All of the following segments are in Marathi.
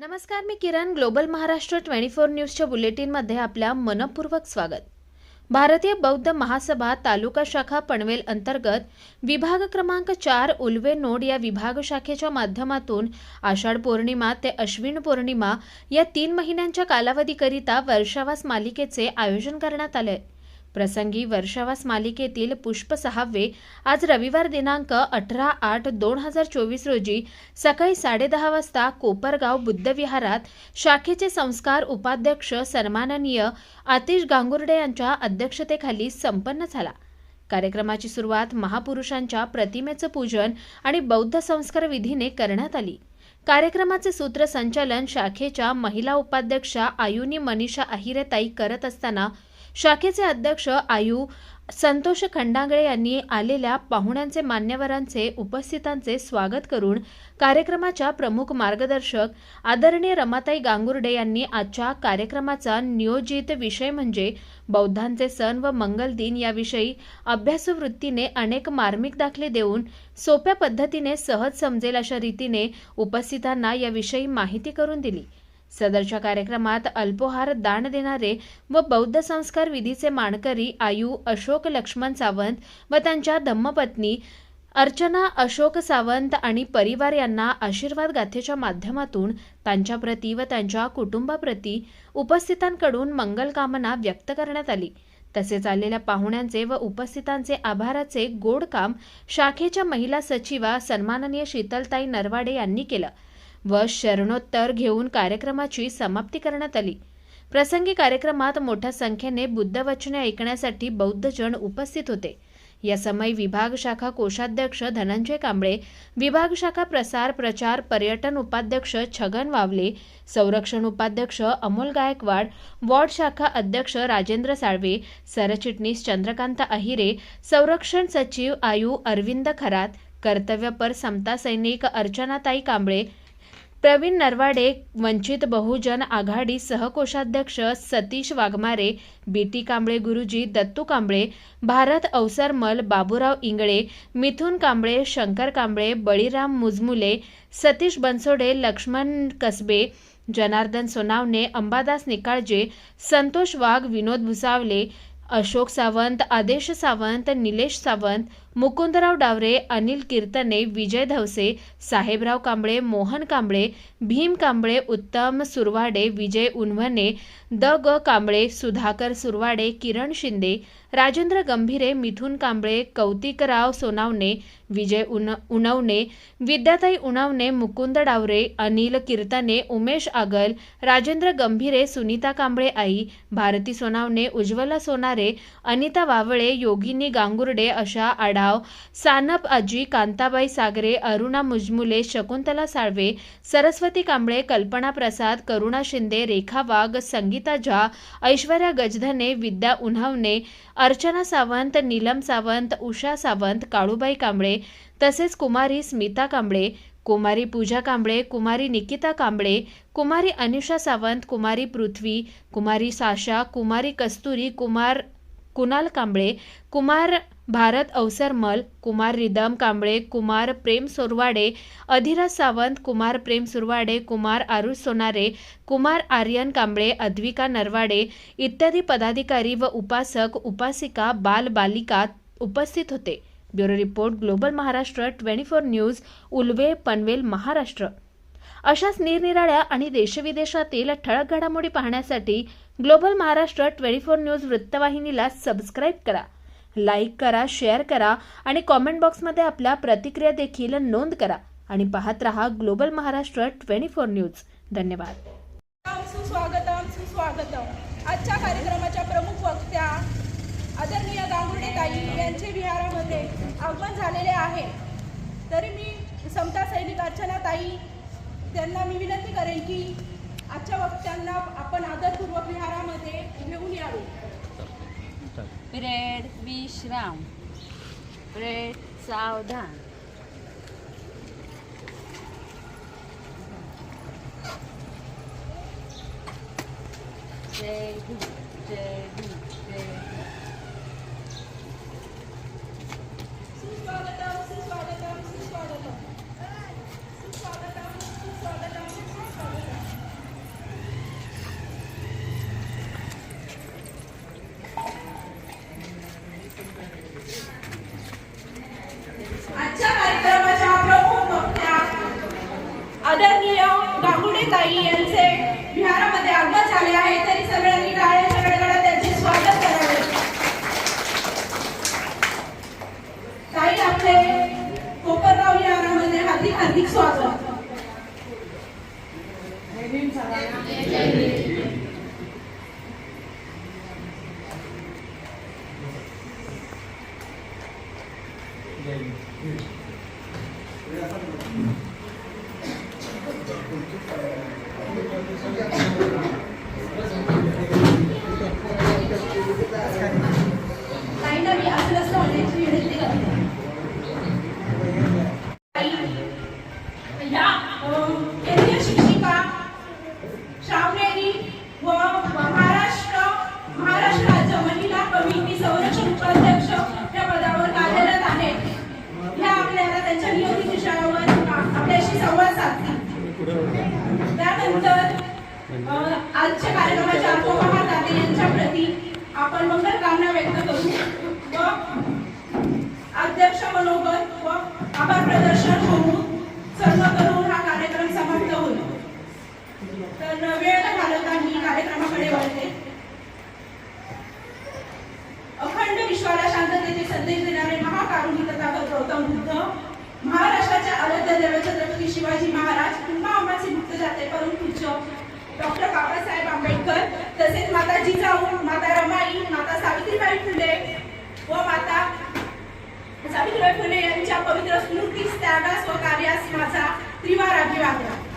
नमस्कार मी Kiran global Maharashtra twenty four न्यूजच्या बुलेटिनमध्ये आपल्या मनपूर्वक स्वागत. भारतीय बौद्ध महासभा तालुका शाखा पनवेल अंतर्गत विभाग क्रमांक चार उल्वे नोड या विभाग शाखेच्या माध्यमातून आषाढ पौर्णिमा ते अश्विन पौर्णिमा या तीन महिन्यांच्या कालावधीकरिता वर्षावास मालिकेचे आयोजन करण्यात आले प्रसंगी वर्षावास मालिकेतील पुष्प सहावे आज रविवार दिनांक अठरा आठ दोन हजार चोवीस रोजी सकाळी साडेदहा वाजता कोपरगाव बुद्धविहारात शाखेचे संस्कार उपाध्यक्ष सन्माननीय आतिश गांगुर्डे यांच्या अध्यक्षतेखाली संपन्न झाला. कार्यक्रमाची सुरुवात महापुरुषांच्या प्रतिमेचं पूजन आणि बौद्ध संस्कार विधीने करण्यात आली. कार्यक्रमाचे सूत्रसंचालन शाखेच्या महिला उपाध्यक्षा आयुनी मनीषा अहिरेताई करत असताना शाखेचे अध्यक्ष आयु संतोष खंडागळे यांनी आलेल्या पाहुण्यांचे मान्यवरांचे उपस्थितांचे स्वागत करून कार्यक्रमाच्या प्रमुख मार्गदर्शक आदरणीय रमाताई गांगुर्डे यांनी आजच्या कार्यक्रमाचा नियोजित विषय म्हणजे बौद्धांचे सण व मंगल दिन याविषयी अभ्यासू वृत्तीने अनेक मार्मिक दाखले देऊन सोप्या पद्धतीने सहज समजेल अशा रीतीने उपस्थितांना याविषयी माहिती करून दिली. सदरच्या कार्यक्रमात अल्पोहार दान देणारे व बौद्ध संस्कार विधीचे मानकरी आयू अशोक लक्ष्मण सावंत व त्यांच्या धम्मपत्नी अर्चना अशोक सावंत आणि परिवार यांना आशीर्वाद गाथेच्या माध्यमातून त्यांच्याप्रती व त्यांच्या कुटुंबाप्रती उपस्थितांकडून मंगलकामना व्यक्त करण्यात आली. तसेच आलेल्या पाहुण्यांचे व उपस्थितांचे आभाराचे गोड काम शाखेच्या महिला सचिवा सन्माननीय शीतलताई नरवाडे यांनी केलं. व शरणोत्तर घेऊन कार्यक्रमाची समाप्ती करण्यात आली. प्रसंगी कार्यक्रमात मोठ्या संख्येने बुद्धवचने ऐकण्यासाठी बौद्धजन उपस्थित होते. या समय विभाग शाखा कोषाध्यक्ष धनंजय कांबळे विभाग शाखा प्रसार प्रचार पर्यटन उपाध्यक्ष छगन वावले संरक्षण उपाध्यक्ष अमोल गायकवाड वॉर्ड शाखा अध्यक्ष राजेंद्र साळवे सरचिटणीस चंद्रकांत अहिरे संरक्षण सचिव आयु अरविंद खरात कर्तव्यपर समता सैनिक अर्चनाताई कांबळे प्रवीण नरवाडे वंचित बहुजन आघाडी सहकोषाध्यक्ष सतीश वाघमारे बीटी कांबळे गुरुजी दत्तू कांबळे भारत अवसरमल बाबूराव इंगळे मिथुन कांबळे शंकर कांबळे बळीराम मुजमुले सतीश बनसोडे लक्ष्मण कसबे जनार्दन सोनावणे अंबादास निकाळजे संतोष वाघ विनोद भुसावले अशोक सावंत आदेश सावंत निलेश सावंत मुकुंदराव डावरे अनिल कीर्तने विजय धवसे साहेबराव कांबळे मोहन कांबळे भीम कांबळे उत्तम सुरवाडे विजय उन्वने द ग कांबळे सुधाकर सुरवाडे किरण शिंदे राजेंद्र गंभीरे मिथुन कांबळे कौतिकराव सोनावणे विजय उन उनवणे विद्याताई उणवणे मुकुंद डावरे अनिल कीर्तने उमेश आगल राजेंद्र गंभीरे सुनीता कांबळे आई भारती सोनावणे उज्ज्वला सोनारे अनिता वावळे योगिनी गांगुर्डे अशा आडा आढाव सानप आजी कांताबाई सागरे अरुणा मुजमुले शकुंतला साळवे सरस्वती कांबळे कल्पना प्रसाद करुणा शिंदे रेखा वाघ संगीता झा ऐश्वर्या गजधने विद्या उन्हावणे अर्चना सावंत नीलम सावंत उषा सावंत काळूबाई कांबळे तसेच कुमारी स्मिता कांबळे कुमारी पूजा कांबळे कुमारी निकिता कांबळे कुमारी अनुषा सावंत कुमारी पृथ्वी कुमारी साशा कुमारी कस्तुरी कुमार कुणाल कांबळे कुमार भारत अवसरमल कुमार रिदम कांबळे कुमार प्रेम सोरवाडे अधिराज सावंत कुमार प्रेम सुरवाडे कुमार आरुष सोनारे कुमार आर्यन कांबळे अद्विका नरवाडे इत्यादी पदाधिकारी व उपासक उपासिका बाल बालिका उपस्थित होते. Bureau report global Maharashtra twenty four news Ulwe Panvel Maharashtra. अशाच निरनिराळ्या आणि देशविदेशातील ठळक घडामोडी पाहण्यासाठी global Maharashtra twenty four news वृत्तवाहिनीला सबस्क्राईब करा. लाईक करा शेअर करा आणि कॉमेंट बॉक्समध्ये आपल्या प्रतिक्रिया देखील नोंद करा. आणि पाहत रहा global Maharashtra twenty four news. धन्यवाद. सुस्वागतम सुस्वागतम. आजच्या कार्यक्रमाच्या प्रमुख वक्त्या आदरणीय गांगुर्डे ताई यांचे विहारामध्ये आगमन झालेले आहे. तरी मी समता सैनिक अर्चना ताई त्यांना मी विनंती करेन की आजच्या वक्त्यांना आपण आदरपूर्वक विहारामध्ये घेऊन यावे. ब्रेड विश्राम ब्रेड सावधान जय भीम जय भीम ताई यांचे विहारामध्ये आगमन झाले आहे तरी सगळ्यांनी टाळ्या सगळ्यांना त्यांचे स्वागत करावे. ताई आपले कोपरगाव विहारामध्ये हार्दिक हार्दिक स्वागत. तर वेळ घालवता मी कार्यक्रमाकडे वळते अखंड विश्वाला शांततेचे संदेश देणारे महाकारुणी तथागत गौतम बुद्ध महाराष्ट्राच्या आराध्य देव छत्रपती शिवाजी महाराज पुन्हा आम्हाचे मुक्त जाते परम पूज्य डॉक्टर बाबासाहेब आंबेडकर तसेच माता जिजाऊ माता रमाई माता सावित्रीबाई फुले व माता सावित्रीबाई फुले यांच्या पवित्र स्मृतीस त्यागास व कार्यास माझा त्रिवार अभिवादन.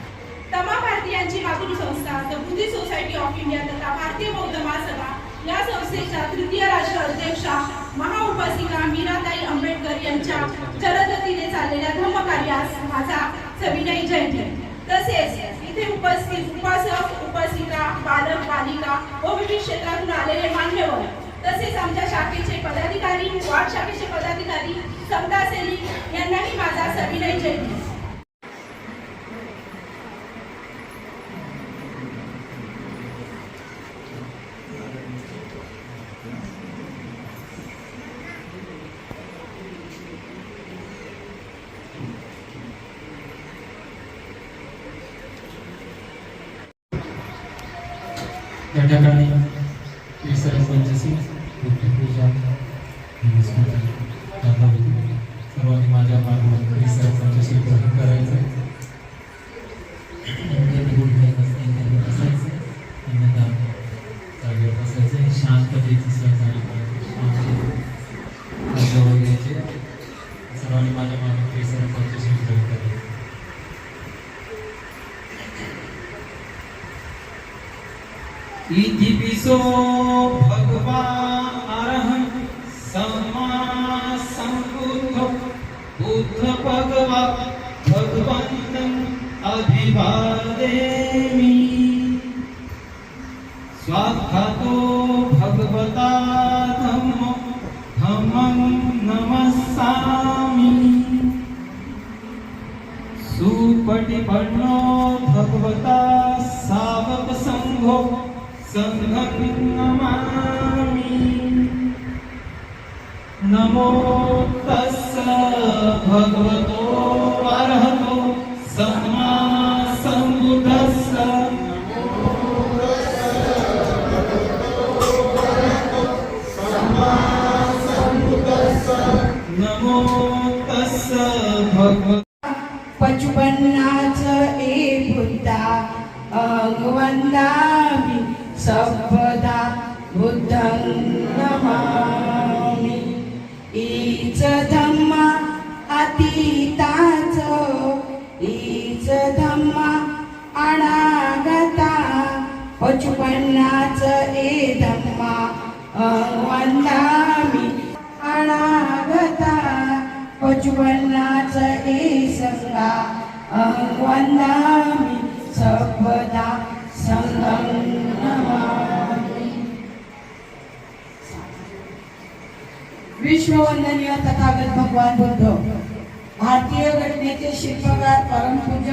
तमाम भारतीयांची मातृ संस्था the Buddhist society of India तथा भारतीय बौद्ध महासभा या संस्थेच्या तृतीय राष्ट्र अध्यक्षा महाउपासिका मीराताई आंबेडकर यांच्या जलदतीने चाललेल्या धम्मकार्यास माझा सविनय जयंती तसेच इथे उपस्थित उपासक उपासिका बालक बालिका व विविध क्षेत्रातून आलेले मान्यवर तसेच आमच्या शाखेचे पदाधिकारी वार्ड शाखेचे पदाधिकारी समता सेनी यांनाही माझा सविनय जयंती या ठिकाणी विसर्ग पंचशी बुद्धपूजा सर्वांनी माझ्या मार्गावर विसर्ग पंचशी ग्रहण करायचं. ज्यांनी गुड घ्यायचं भगवा भगवन्तम् अभिवादेमि स्वाख्यातो भगवता धम्मो धम्मं नमस्सामि। सुपटिपन्नो भगवता सावक संघो नमामि नमो तस्स भगवतो अर्हतो। सम्मा सम्बुद्धस्स नमो तस्स भगवतो। पचपन्नाच ए बुद्धा अगवंदामि सर्वदा बुद्धं नमामि। ईच धम्मा अतीताच ईच धम्मा अनागता। पचपन्नाच ए धम्मा अगवंदामि अनागता। पचपन्नाच ए संगा वंदामि सर्वदा विश्ववंदनीय तथागत भगवान बुद्ध भारतीय घटनेचे शिल्पकार परमपूज्य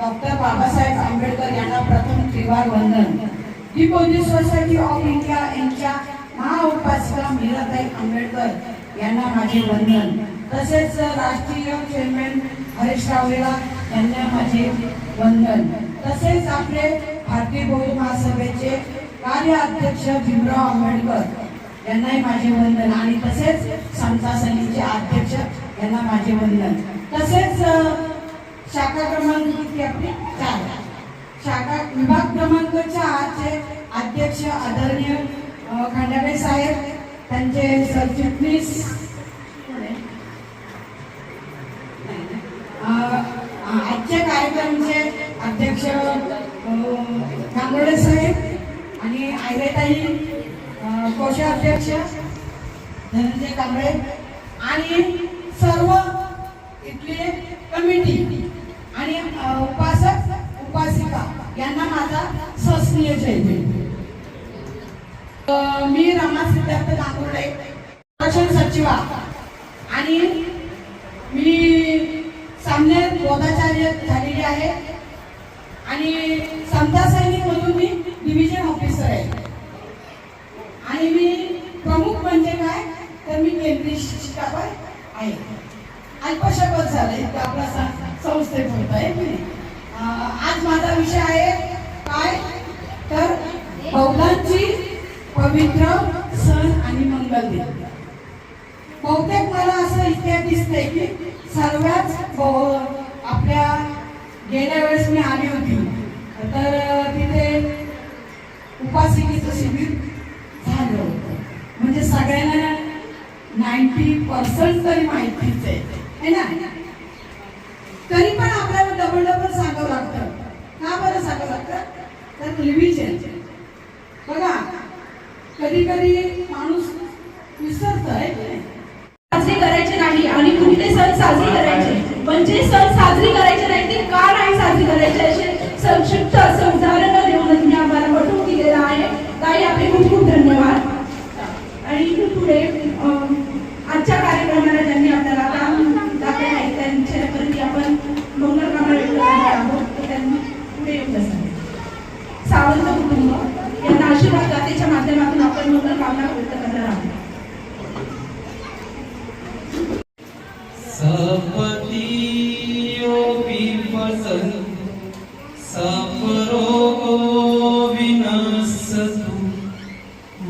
डॉक्टर बाबासाहेब आंबेडकर यांना प्रथम त्रिवार वंदन. दी सोसायटी ऑफ इंडिया यांच्या महाउपासिका मीराताई आंबेडकर यांना माझे वंदन. तसेच राष्ट्रीय चेअरमॅन हरीश रावळेला यांना माझे वंदन. तसेच आपले भारतीय बौद्ध महासभेचे कार्य अध्यक्ष भीमराव आंबेडकर यांनाही माझे वंदन. आणि तसेच समता समितीचे अध्यक्ष यांना माझे वंदन. तसेच शाखा क्रमांक किती आपली? चार. शाखा विभाग क्रमांक चारचे अध्यक्ष आदरणीय खांडाबे साहेब त्यांचे सरचिटणीस गांगोडे साहेब आणि आयरेताई अ, कोषाध्यक्ष धनंजय कांबळे आणि सर्व इथले कमिटी आणि उपासक उपासिका यांना माझा सस्नीय जय मी रमा सिद्धार्थ गांगुर्डे संरक्षण सचिवा. आणि मी सामने बोधाचार्य झालेली आहे. आणि समता सैनिक म्हणून मी डिव्हिजन ऑफिसर आहे. आणि मी प्रमुख म्हणजे काय? तर मी केंद्रीय शिक्षिका आहे. अल्पशपथ झाले तर आपला संस्थेत होत आहे आज माझा विषय आहे काय? तर बौद्धांची पवित्र सण आणि मंगल दिन. बहुतेक मला असं इथे दिसतंय की सर्वच आपल्या गेल्या वेळेस मी आली होती. तर तिथे उपासिकेचं शिबिर झालं होतं. म्हणजे सगळ्यांना नाईन्टी पर्सेंट तरी माहितीच आहे. ना? तरी पण आपल्याला डबल डबल सांगावं लागतं. का बरं सांगावं लागतं? तर रिव्हिजन बघा कधी कधी माणूस विसरत आहे साजरी करायचे नाही आणि कुठले सण साजरी करायचे? पण जे सण साजरी करायचे नाही ते का नाही साजरी करायचे असे संक्षिप्त असं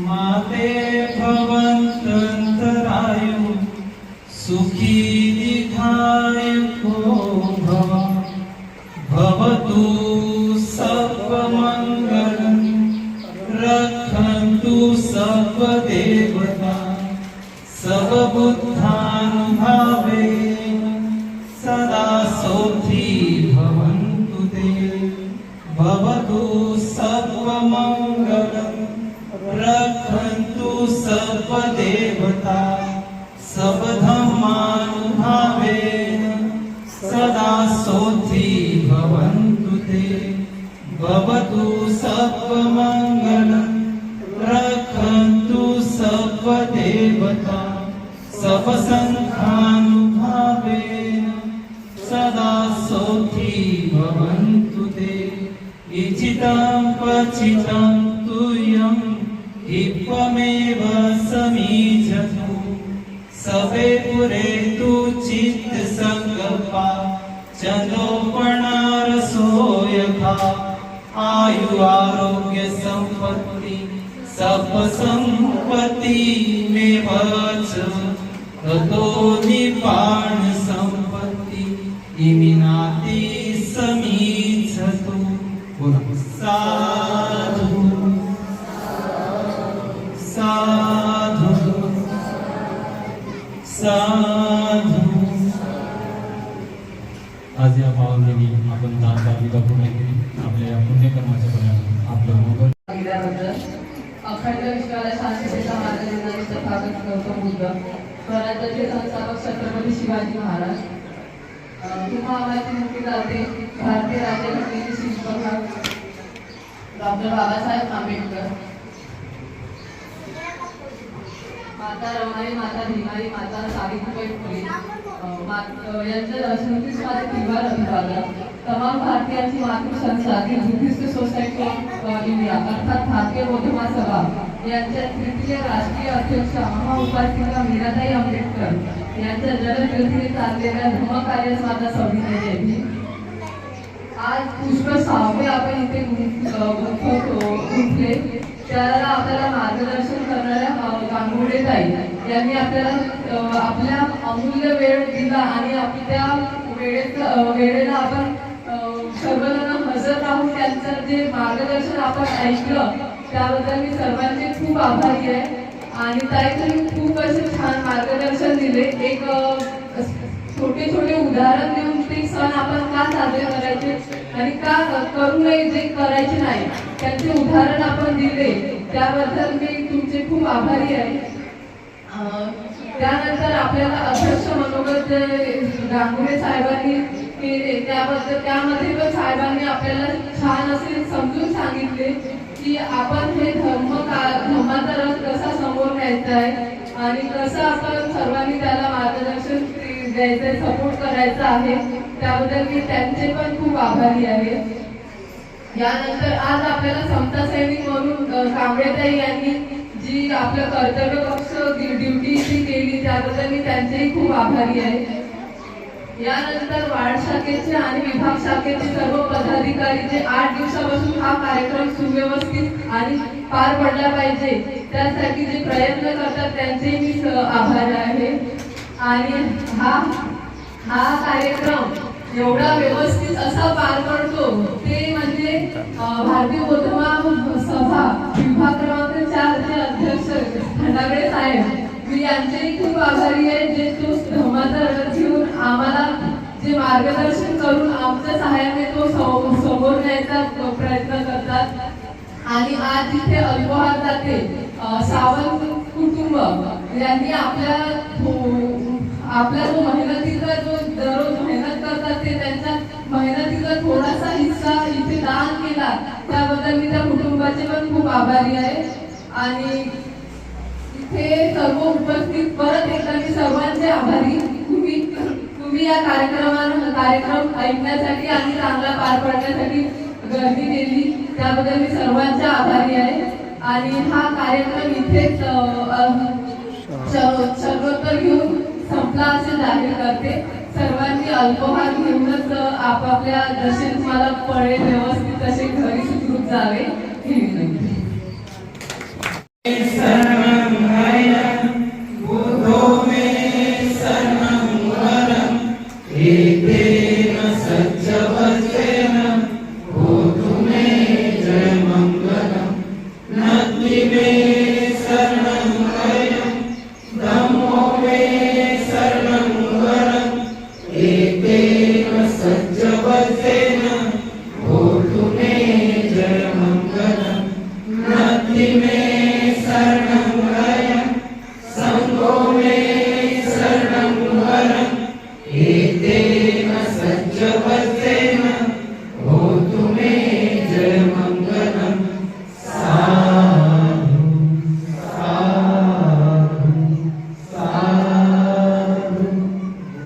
माते भवन्तन्तरायु सुखी भवतु सर्वमङ्गलम् रक्षन्तु सर्वदेवता सर्वसङ्घानुभावेन सदा सौखी भवन्तु ते। इचितं पचितं तुयं हित्वमेव समीचतु। सवे पुरे तु चित्तसङ्कल्पा चन्दोपणारसो यथा आयु आरोग्य संपत्ति सपसंपत्ति मेव में ततो तो निपा अखंड विश्वाला शांततेचा मार्ग देणारे तथागत गौतम बुद्ध स्वराज्याचे संस्थापक छत्रपती शिवाजी महाराज तुम्हा आम्हाला जाते भारतीय राज्यघटनेचे शिल्पकार डॉक्टर बाबासाहेब आंबेडकर माता रमाई माता भीमाई माता सावित्रीबाई फुले मा- यांचं दर्शनतीस माझे त्रिवार अभिवादन तमाम भारतीयांची मातृसंस्था the Buddhist Society of India अर्थात भारतीय बौद्ध महासभा यांच्या तृतीय राष्ट्रीय अध्यक्ष महाउपासिका मीराताई आंबेडकर यांच्या जलज्योतीने चाललेल्या धर्मकार्यास माझा सविनय जयती आज पुष्प सहावे आपण इथे गुंत- गुंतवतो गुंतले त्याला आपल्याला मार्गदर्शन करणाऱ्या गांगुडे ताई यांनी आपल्याला आपल्या अमूल्य वेळ दिला आणि आपल्या वेळेत वेळेला आपण सर्वजण हजर राहून त्यांचं जे मार्गदर्शन आपण ऐकलं त्याबद्दल मी सर्वांचे खूप आभारी आहे. आणि ताई तुम्ही खूप असे छान मार्गदर्शन दिले. एक छोटे छोटे उदाहरण देऊन ते सण आपण का साजरे करायचे आणि का करू नये जे करायचे नाही त्यांचे उदाहरण आपण दिले. त्याबद्दल मी तुमचे खूप आभारी आहे. त्यानंतर आपल्याला अध्यक्ष मनोगत जे साहेबांनी केले त्याबद्दल त्यामध्ये पण साहेबांनी आपल्याला छान असे समजून सांगितले की आपण हे धर्म का धर्माचा रथ कसा समोर न्यायचा आहे आणि कसं आपण सर्वांनी त्याला मार्गदर्शन द्यायचं सपोर्ट करायचा आहे त्याबद्दल मी त्यांचे पण खूप आभारी आहे. यानंतर आज आपल्याला समता सैनिक म्हणून कांबळेताई यांनी जी आपलं कर्तव्य पक्ष ड्युटी जी केली त्याबद्दल मी त्यांचेही खूप आभारी आहे. यानंतर वार्ड शाखेचे आणि विभाग शाखेचे सर्व पदाधिकारी जे आठ दिवसापासून हा कार्यक्रम सुव्यवस्थित आणि पार पडला पाहिजे त्यासाठी जे प्रयत्न करतात त्यांचे मी आभार आहे. आणि हा हा कार्यक्रम एवढा व्यवस्थित असा पार पडतो ते म्हणजे भारतीय गोधमा सभा विभाग क्रमांक चारचे अध्यक्ष खंडागडे साहेब. मी यांचेही खूप आभारी आहे जे तो धर्माचा जे मार्गदर्शन करून आमच्या सहाय्याने तो सम- समोर न्यायचा प्रयत्न करतात. आणि आज इथे अल्पोहार जाते सावंत कुटुंब यांनी आपल्या आपल्या जो मेहनतीचा जो दररोज मेहनत करतात ते त्यांच्या मेहनतीचा थोडासा हिस्सा इथे दान केला. त्याबद्दल मी त्या कुटुंबाचे पण खूप आभारी आहे. आणि इथे सर्व उपस्थित परत एकदा मी सर्वांचे आभारी. तुम्ही या कार्यक्रमाला कार्यक्रम ऐकण्यासाठी आणि चांगला पार पाडण्यासाठी गर्दी केली. त्याबद्दल मी सर्वांच्या आभारी आहे. आणि हा कार्यक्रम इथेच सर्वोत्तर घेऊन संपला असे जाहीर करते. सर्वांनी अल्पोहार घेऊनच आपापल्या जसे तुम्हाला पळे व्यवस्थित तसे घरी सुखरूप जावे. ही विनंती